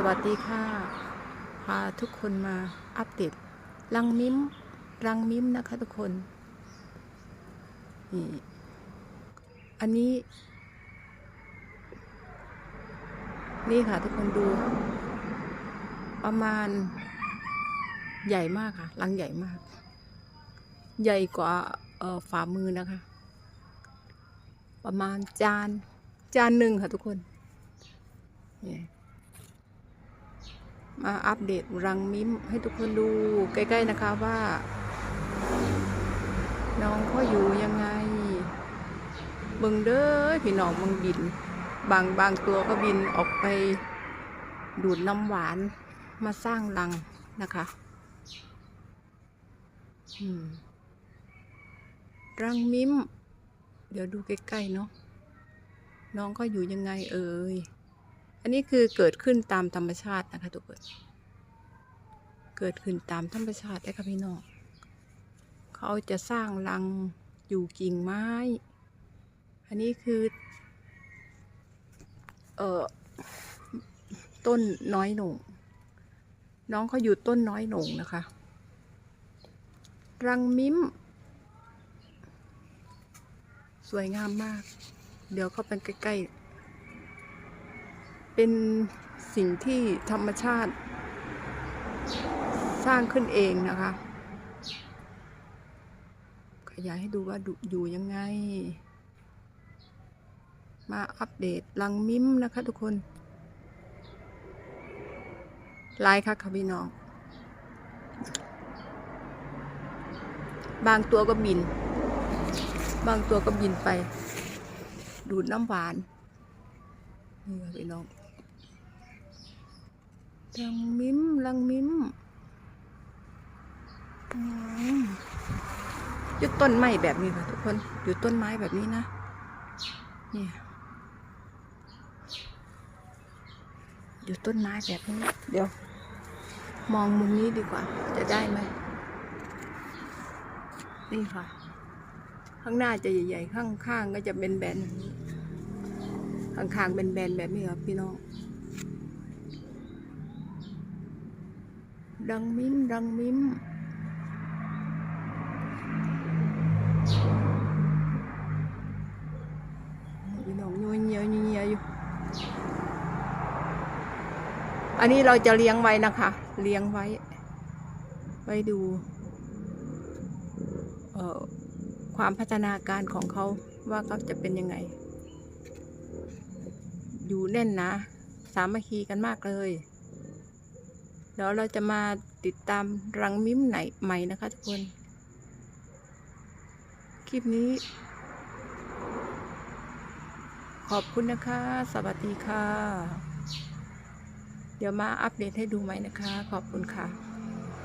สวัสดีค่ะ พาทุกคนมาอัปเดตรังมิมรังมิมนะคะทุกคน นี่ อันนี้ นี่ค่ะทุกคนดู ประมาณ ใหญ่มากค่ะ รังใหญ่มาก ใหญ่กว่าฝ่ามือนะคะ ประมาณจาน จานหนึ่งค่ะทุกคน นี่ มาอัปเดตรังมิ้มให้ทุกคนดูใกล้ๆนะคะว่า น้องเขาอยู่ยังไงเบิงเด้อพี่น้องมึงบิน บางบางตัวก็บินออกไปดูดน้ำหวานมาสร้างรังนะคะรังมิ้ม เดี๋ยวดูใกล้ๆเนาะน้องก็อยู่ยังไงเอ่ย อันนี้คือเกิดขึ้นตามธรรมชาตินะคะทุกคน เกิดขึ้นตามธรรมชาติได้ค่ะพี่น้อง เขาจะสร้างรังอยู่กิ่งไม้ อันนี้คือ เอ่อ ต้นน้อยหน่งน้องเขาอยู่ต้นน้อยหน่งนะคะ รังมิ้ม สวยงามมาก เดี๋ยวเข้าไปใกล้ๆ เป็นสิ่งที่ธรรมชาติ สร้างขึ้นเองนะคะ ขยายให้ดูว่าอยู่ยังไง มาอัปเดตรังมิมนะคะทุกคนไลายค่ะค่ะพี่น้อง บางตัวก็บิน บางตัวก็บินไป ดูดน้ำหวานนี่ค่ะพี่น้อง รังมิ้มรังมิ้มอยู่ต้นไม้แบบนี้ค่ะทุกคน อยู่ต้นไม้แบบนี้นะ เนี่ย อยู่ต้นไม้แบบนี้ เดี๋ยว มองมุมนี้ดีกว่า จะได้ไหม นี่ค่ะ ข้างหน้าจะใหญ่ๆ ข้างๆ ก็จะเป็นแบนๆข้างๆ เป็นแบนๆแบบนี้ครับพี่น้อง ดังมิ้ม ดังมิ้ม พี่น้องยัวเงียวเงียอยู่ อันนี้เราจะเลี้ยงไว้นะคะ เลี้ยงไว้ ไว้ดูเอ่อความพัฒนาการของเขาว่าเขาจะเป็นยังไง อยู่แน่นนะ สามัคคีกันมากเลย เดี๋ยวเราจะมาติดตามรังมิ้มไหนใหม่นะคะทุกคน คลิปนี้ ขอบคุณนะคะ สวัสดีค่ะ เดี๋ยวมาอัปเดตให้ดูใหม่นะคะ ขอบคุณค่ะ